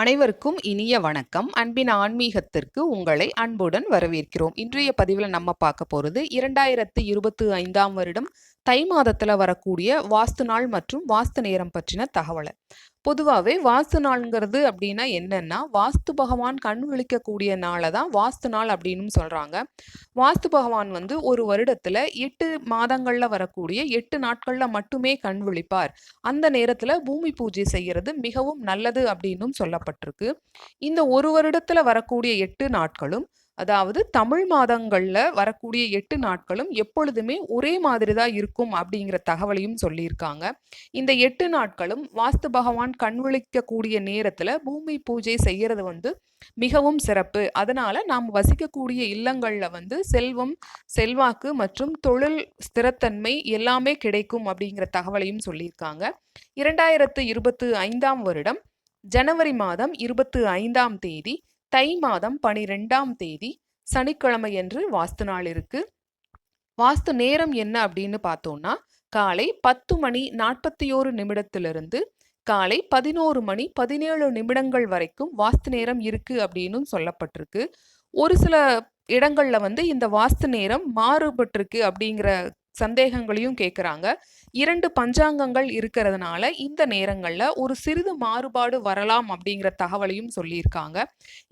அனைவருக்கும் இனிய வணக்கம். அன்பின் ஆன்மீகத்திற்கு உங்களை அன்புடன் வரவேற்கிறோம். இன்றைய பதிவில் நம்ம பார்க்க போகிறது இரண்டாயிரத்து இருபத்தி ஐந்தாம் வருடம் தை மாதத்தில் வரக்கூடிய வாஸ்து நாள் மற்றும் வாஸ்து நேரம் பற்றின தகவலை. பொதுவாகவே வாஸ்து நாள்ங்கிறது அப்படின்னா என்னென்னா வாஸ்து பகவான் கண் விழிக்கக்கூடிய நாளை தான் வாஸ்து நாள் அப்படின்னு சொல்கிறாங்க வாஸ்து பகவான் வந்து ஒரு வருடத்தில் எட்டு மாதங்களில் வரக்கூடிய எட்டு நாட்களில் மட்டுமே கண் விழிப்பார். அந்த நேரத்தில் பூமி பூஜை செய்கிறது மிகவும் நல்லது அப்படின்னும் சொல்லப்பட்டிருக்கு. இந்த ஒரு வருடத்தில் வரக்கூடிய எட்டு நாட்களும் அதாவது தமிழ் மாதங்கள்ல வரக்கூடிய எட்டு நாட்களும் எப்பொழுதுமே ஒரே மாதிரி தான் இருக்கும் அப்படிங்கிற தகவலையும் சொல்லியிருக்காங்க. இந்த எட்டு நாட்களும் வாஸ்து பகவான் கண்விழிக்கக்கூடிய நேரத்தில் நேரத்துல பூமி பூஜை செய்யறது வந்து மிகவும் சிறப்பு. அதனால நாம் வசிக்கக்கூடிய இல்லங்கள்ல வந்து செல்வம் செல்வாக்கு மற்றும் தொழில் ஸ்திரத்தன்மை எல்லாமே கிடைக்கும் அப்படிங்கிற தகவலையும் சொல்லியிருக்காங்க. இரண்டாயிரத்து இருபத்து ஐந்தாம் வருடம் ஜனவரி மாதம் இருபத்து ஐந்தாம் தேதி தை மாதம் பனிரெண்டாம் தேதி சனிக்கிழமையன்று வாஸ்து நாள் இருக்கு. வாஸ்து நேரம் என்ன அப்படின்னு பார்த்தோம்னா காலை பத்து மணி நாற்பத்தி ஓரு நிமிடத்திலிருந்து காலை பதினோரு மணி பதினேழு நிமிடங்கள் வரைக்கும் வாஸ்து நேரம் இருக்கு அப்படின்னு சொல்லப்பட்டிருக்கு. ஒரு சில இடங்கள்ல வந்து இந்த வாஸ்து நேரம் மாறுபட்டிருக்கு அப்படிங்கிற சந்தேகங்களையும் கேட்குறாங்க இரண்டு பஞ்சாங்கங்கள் இருக்கிறதுனால இந்த நேரங்களில் ஒரு சிறிது மாறுபாடு வரலாம் அப்படிங்கிற தகவலையும் சொல்லியிருக்காங்க.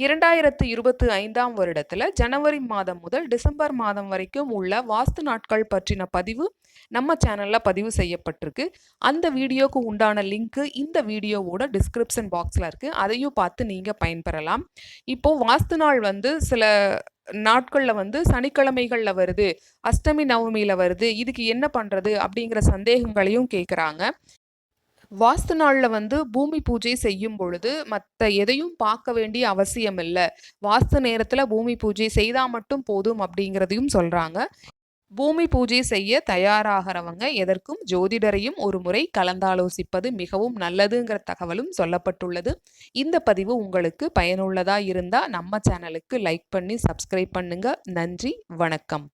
இரண்டாயிரத்து இருபத்தி ஐந்தாம் வருடத்தில் ஜனவரி மாதம் முதல் டிசம்பர் மாதம் வரைக்கும் உள்ள வாஸ்து நாட்கள் பற்றின பதிவு நம்ம சேனலில் பதிவு செய்யப்பட்டிருக்கு. அந்த வீடியோக்கு உண்டான லிங்க்கு இந்த வீடியோவோட டிஸ்கிரிப்ஷன் பாக்ஸில் இருக்குது அதையும் பார்த்து நீங்கள் பயன்பெறலாம். இப்போது வாஸ்து நாள் வந்து சில நாட்களில் வந்து சனிக்கிழமைகளில் வருது அஷ்டமி நவமியில் வருது இதுக்கு என்ன பண்ணுறது அப்படிங்கிற சந்தேகங்களையும் கேட்குறாங்க வாஸ்து நாளில் வந்து பூமி பூஜை செய்யும் பொழுது மற்ற எதையும் பார்க்க வேண்டிய அவசியம் இல்லை வாஸ்து நேரத்தில் பூமி பூஜை செய்தால் மட்டும் போதும் அப்படிங்கிறதையும் சொல்கிறாங்க பூமி பூஜை செய்ய தயாராகிறவங்க எதற்கும் ஜோதிடரையும் ஒரு முறை கலந்தாலோசிப்பது மிகவும் நல்லதுங்கிற தகவலும் சொல்லப்பட்டுள்ளது. இந்த பதிவு உங்களுக்கு பயனுள்ளதாக இருந்தால் நம்ம சேனலுக்கு லைக் பண்ணி சப்ஸ்கிரைப் பண்ணுங்க. நன்றி வணக்கம்.